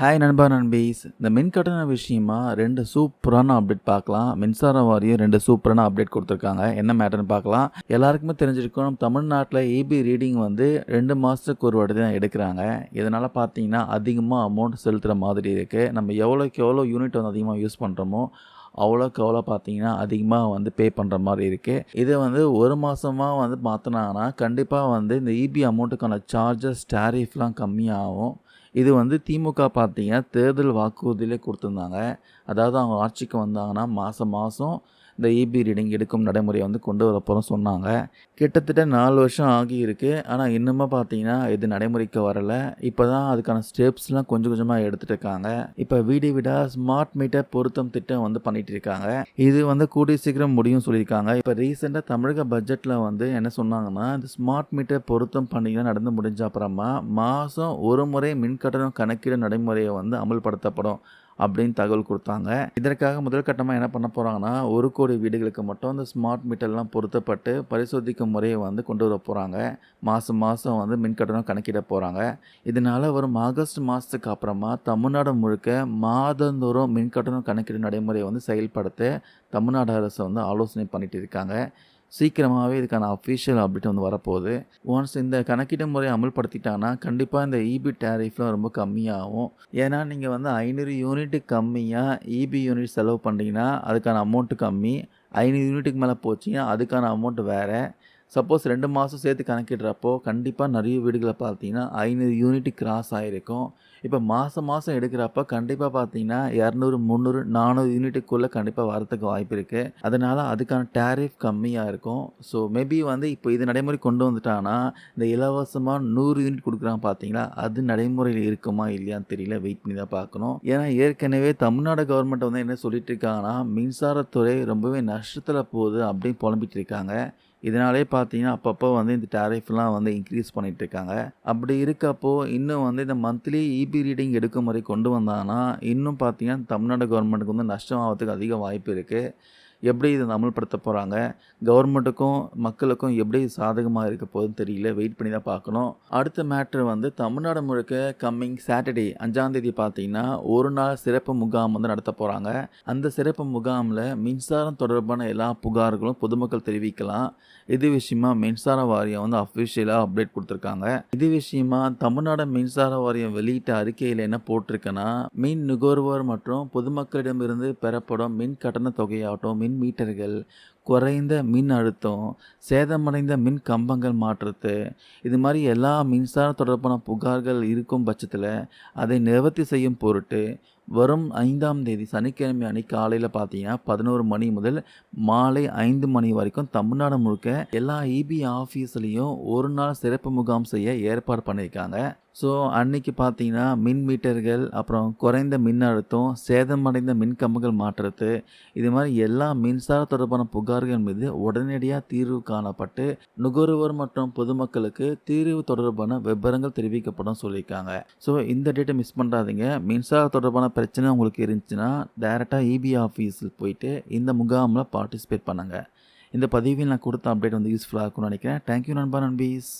Hi நண்பா நண்பீஸ். இந்த மின் கட்டண விஷயமா ரெண்டு சூப்பரான அப்டேட் பார்க்கலாம். மின்சார வாரியம் ரெண்டு சூப்பரான அப்டேட் கொடுத்துருக்காங்க. என்ன மேட்டர்னு பார்க்கலாம். எல்லாருக்குமே தெரிஞ்சிருக்கும் தமிழ்நாட்டில் ஏபி ரீடிங் வந்து ரெண்டு மாதத்துக்கு ஒரு வாட்டி தான் எடுக்கிறாங்க. இதனால் பார்த்தீங்கன்னா அதிகமாக அமௌண்ட் செலுத்துகிற மாதிரி இருக்குது நம்ம எவ்வளோக்கு எவ்வளோ யூனிட் வந்து அதிகமாக யூஸ் பண்ணுறோமோ அவ்வளோக்கு அவ்வளோ பார்த்தீங்கன்னா அதிகமாக வந்து பே பண்ணுற மாதிரி இருக்குது இதை வந்து ஒரு மாதமாக வந்து மாற்றினாங்கன்னா கண்டிப்பாக வந்து இந்த இபி அமௌண்ட்டுக்கான சார்ஜஸ் டேரிஃப்லாம் கம்மியாகும். இது வந்து திமுக பார்த்தீங்கன்னா தேர்தல் வாக்குறுதியிலே கொடுத்துருந்தாங்க. அதாவது அவங்க ஆட்சிக்கு வந்தாங்கன்னா மாதம் மாதம் இந்த இபி ரீடிங் எடுக்கும் நடைமுறையை வந்து கொண்டு வரப்போகிறோம் சொன்னாங்க. கிட்டத்தட்ட நாலு வருஷம் ஆகியிருக்கு. ஆனால் இன்னுமே பார்த்தீங்கன்னா இது நடைமுறைக்கு வரலை. இப்போ தான் அதுக்கான ஸ்டெப்ஸ்லாம் கொஞ்சம் கொஞ்சமாக எடுத்துகிட்டு இருக்காங்க. இப்போ வீடு வீடாக ஸ்மார்ட் மீட்டர் பொருத்தம் திட்டம் வந்து பண்ணிட்டு இருக்காங்க. இது வந்து கூடிய சீக்கிரம் முடியும் சொல்லியிருக்காங்க. இப்போ ரீசெண்டாக தமிழக பட்ஜெட்டில் வந்து என்ன சொன்னாங்கன்னா இந்த ஸ்மார்ட் மீட்டர் பொருத்தம் பண்ணிக்கலாம் நடந்து முடிஞ்ச அப்புறமா மாதம் ஒரு முறை மின்கட்டணம் கணக்கீடு நடைமுறையை வந்து அமல்படுத்தப்படும். அப்படின்னு தகவல் கொடுத்தாங்க. இதற்காக முதல் கட்டமாக என்ன பண்ண போகிறாங்கன்னா ஒரு கோடி வீடுகளுக்கு மட்டும் அந்த ஸ்மார்ட் மீட்டர்லாம் பொருத்தப்பட்டு பரிசோதிக்கும் முறையை வந்து கொண்டு வர போகிறாங்க மாதம் மாதம் வந்து மின்கட்டணம் கணக்கிட போகிறாங்க இதனால் வரும் ஆகஸ்ட் மாதத்துக்கு அப்புறமா தமிழ்நாடு முழுக்க மாதந்தோறும் மின்கட்டணம் கணக்கிடும் நடைமுறையை வந்து செயல்படுத்த தமிழ்நாடு அரசு வந்து ஆலோசனை பண்ணிட்டு இருக்காங்க. சீக்கிரமாகவே இதுக்கான அஃபிஷியல் அப்டேட் வந்து வரப்போகுது. ஒன்ஸ் இந்த கணக்கீட்டு முறையை அமல்படுத்திட்டாங்கன்னா கண்டிப்பாக இந்த இபி டேரிஃப்லாம் ரொம்ப கம்மியாகும். ஏன்னா நீங்கள் வந்து ஐநூறு யூனிட்டு கம்மியாக இபி யூனிட் செலவு பண்ணிங்கன்னா அதுக்கான அமௌண்ட்டு கம்மி. ஐநூறு யூனிட்டுக்கு மேலே போச்சிங்கன்னா அதுக்கான அமௌண்ட் வேறு. சப்போஸ் ரெண்டு மாதம் சேர்த்து கணக்கிடுறப்போ கண்டிப்பாக நிறைய வீடுகளை பார்த்தீங்கன்னா ஐநூறு யூனிட் கிராஸ் ஆகிருக்கும் இப்போ மாதம் மாதம் எடுக்கிறப்ப கண்டிப்பாக பார்த்தீங்கன்னா இரநூறு முந்நூறு நானூறு யூனிட்டுக்குள்ளே கண்டிப்பாக வரத்துக்கு வாய்ப்பு இருக்குது அதனால் அதுக்கான டேரிஃப் கம்மியாக இருக்கும். ஸோ மேபி வந்து இப்போ இது நடைமுறை கொண்டு வந்துட்டாங்கன்னா இந்த இலவசமாக நூறு யூனிட் கொடுக்குறாங்க பார்த்தீங்களா அது நடைமுறையில் இருக்குமா இல்லையான்னு தெரியல. வெயிட் பண்ணி தான் பார்க்கணும். ஏன்னா ஏற்கனவே தமிழ்நாடு கவர்மெண்ட் வந்து என்ன சொல்லிட்டு இருக்காங்கன்னா மின்சாரத்துறை ரொம்பவே நஷ்டத்தில் போகுது அப்படின்னு புலம்பிட்டு இருக்காங்க. இதனாலே பார்த்தீங்கன்னா அப்பப்போ வந்து இந்த டேரிஃப்லாம் வந்து இன்க்ரீஸ் பண்ணிகிட்டு இருக்காங்க அப்படி இருக்கப்போ இன்னும் வந்து இந்த மந்த்லி இபி ரீடிங் எடுக்கும் முறை கொண்டு வந்தாங்கன்னா இன்னும் பார்த்தீங்கன்னா தமிழ்நாடு கவர்மெண்ட்டுக்கு வந்து நஷ்டம் ஆகிறதுக்கு அதிக வாய்ப்பு இருக்குது எப்படி இதை அமல்படுத்த போகிறாங்க கவர்மெண்ட்டுக்கும் மக்களுக்கும் எப்படி சாதகமாக இருக்க போகுதுன்னு தெரியல. வெயிட் பண்ணி தான் பார்க்கணும். அடுத்த மேட்ரு வந்து தமிழ்நாடு முழுக்க கம்மிங் சாட்டர்டே அஞ்சாந்தேதி பார்த்தீங்கன்னா ஒரு நாள் சிறப்பு முகாம் வந்து நடத்த போகிறாங்க அந்த சிறப்பு முகாமில் மின்சாரம் தொடர்பான எல்லா புகார்களும் பொதுமக்கள் தெரிவிக்கலாம். இது விஷயமா மின்சார வாரியம் வந்து அஃபிஷியலாக அப்டேட் கொடுத்துருக்காங்க. இது விஷயமா தமிழ்நாடு மின்சார வாரியம் வெளியிட்ட அறிக்கையில் என்ன போட்டிருக்குன்னா மின் நுகர்வோர் மற்றும் பொதுமக்களிடமிருந்து பெறப்படும் மின் கட்டண தொகையாகட்டும் மின் மீட்டர்கள் குறைந்த மின் அழுத்தம் சேதமடைந்த மின் கம்பங்கள் மாற்றுறது இது மாதிரி எல்லா மின்சார தொடர்பான புகார்கள் இருக்கும் பட்சத்தில் அதை நிவர்த்தி செய்யும் பொருட்டு வரும் ஐந்தாம் தேதி சனிக்கிழமை அன்னைக்கு காலையில் பார்த்தீங்கன்னா பதினோரு மணி முதல் மாலை ஐந்து மணி வரைக்கும் தமிழ்நாடு முழுக்க எல்லா இபி ஆஃபீஸ்லேயும் ஒரு நாள் சிறப்பு முகாம் செய்ய ஏற்பாடு பண்ணியிருக்காங்க. ஸோ அன்னைக்கு பார்த்தீங்கன்னா மின் மீட்டர்கள் அப்புறம் குறைந்த மின் அழுத்தம் சேதமடைந்த மின்கம்பங்கள் மாற்றுறது இது மாதிரி எல்லா மின்சார தொடர்பான புகார்கள் மீது உடனடியாக தீர்வு காணப்பட்டு நுகர்வோர் மற்றும் பொதுமக்களுக்கு தீர்வு தொடர்பான விவரங்கள் தெரிவிக்கப்படும் சொல்லியிருக்காங்க. ஸோ இந்த டேட்டை மிஸ் பண்ணுறாதீங்க மின்சார தொடர்பான பிரச்சனை உங்களுக்கு இருந்துச்சுன்னா டேரெக்டாக இபி ஆஃபீஸில் போயிட்டு இந்த முகாமில் பார்ட்டிசிபேட் பண்ணுங்கள் இந்த பதிவில் நான் கொடுத்த அப்டேட் வந்து யூஸ்ஃபுல்லாக இருக்கும்னு நினைக்கிறேன். தேங்க்யூ நண்பா நண்பீஸ்.